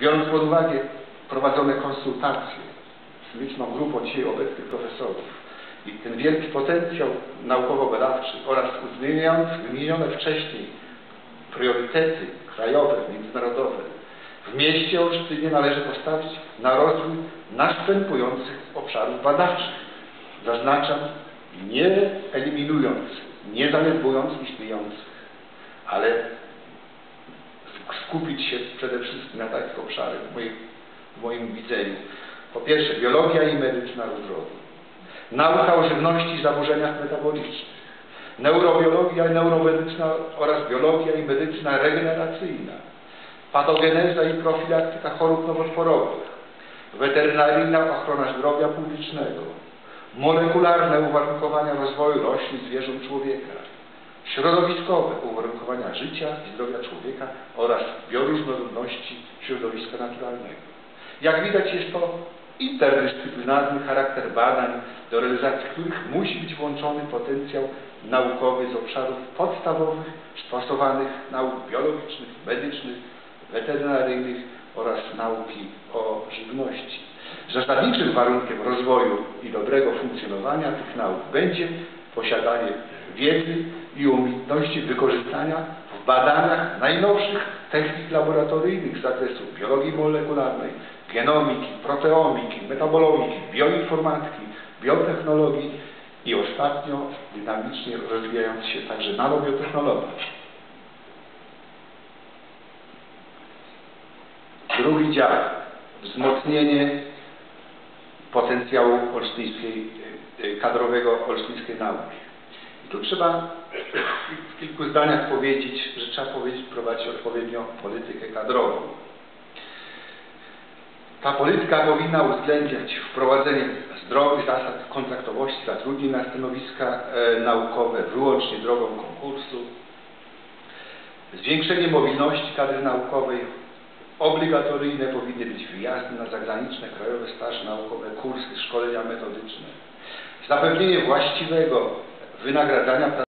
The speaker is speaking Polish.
Biorąc pod uwagę prowadzone konsultacje z liczną grupą dzisiaj obecnych profesorów i ten wielki potencjał naukowo-badawczy oraz wymienione wcześniej priorytety krajowe, międzynarodowe, w mieście Olsztynie należy postawić na rozwój następujących obszarów badawczych. Zaznaczam, nie eliminując, nie zaniedbując istniejących, ale skupić się przede wszystkim na takich obszarach w moim, w moim widzeniu. Po pierwsze, biologia i medyczna rozrodu, nauka o żywności i zaburzeniach metabolicznych, neurobiologia i neuromedyczna oraz biologia i medycyna regeneracyjna, patogeneza i profilaktyka chorób nowotworowych, weterynaryjna ochrona zdrowia publicznego, molekularne uwarunkowania rozwoju roślin, zwierząt, człowieka, środowiskowe uwarunkowania życia i zdrowia człowieka oraz bioróżnorodności środowiska naturalnego. Jak widać jest to interdyscyplinarny charakter badań, do realizacji których musi być włączony potencjał naukowy z obszarów podstawowych, stosowanych nauk biologicznych, medycznych, weterynaryjnych oraz nauki o żywności. Zasadniczym warunkiem rozwoju i dobrego funkcjonowania tych nauk będzie posiadanie wiedzy i umiejętności wykorzystania w badaniach najnowszych technik laboratoryjnych z zakresu biologii molekularnej, genomiki, proteomiki, metabolomiki, bioinformatyki, biotechnologii i ostatnio dynamicznie rozwijając się także nanobiotechnologii. Drugi dział. Wzmocnienie potencjału olsztyńskiej, kadrowego olsztyńskiej nauki. I tu trzeba w kilku zdaniach powiedzieć, że trzeba powiedzieć, prowadzić odpowiednią politykę kadrową. Ta polityka powinna uwzględniać wprowadzenie zdrowych zasad kontraktowości zatrudnień na stanowiska e, naukowe wyłącznie drogą konkursu, zwiększenie mobilności kadry naukowej, obligatoryjne powinny być wyjazdy na zagraniczne, krajowe staże naukowe, kursy, szkolenia metodyczne, zapewnienie właściwego wynagradzania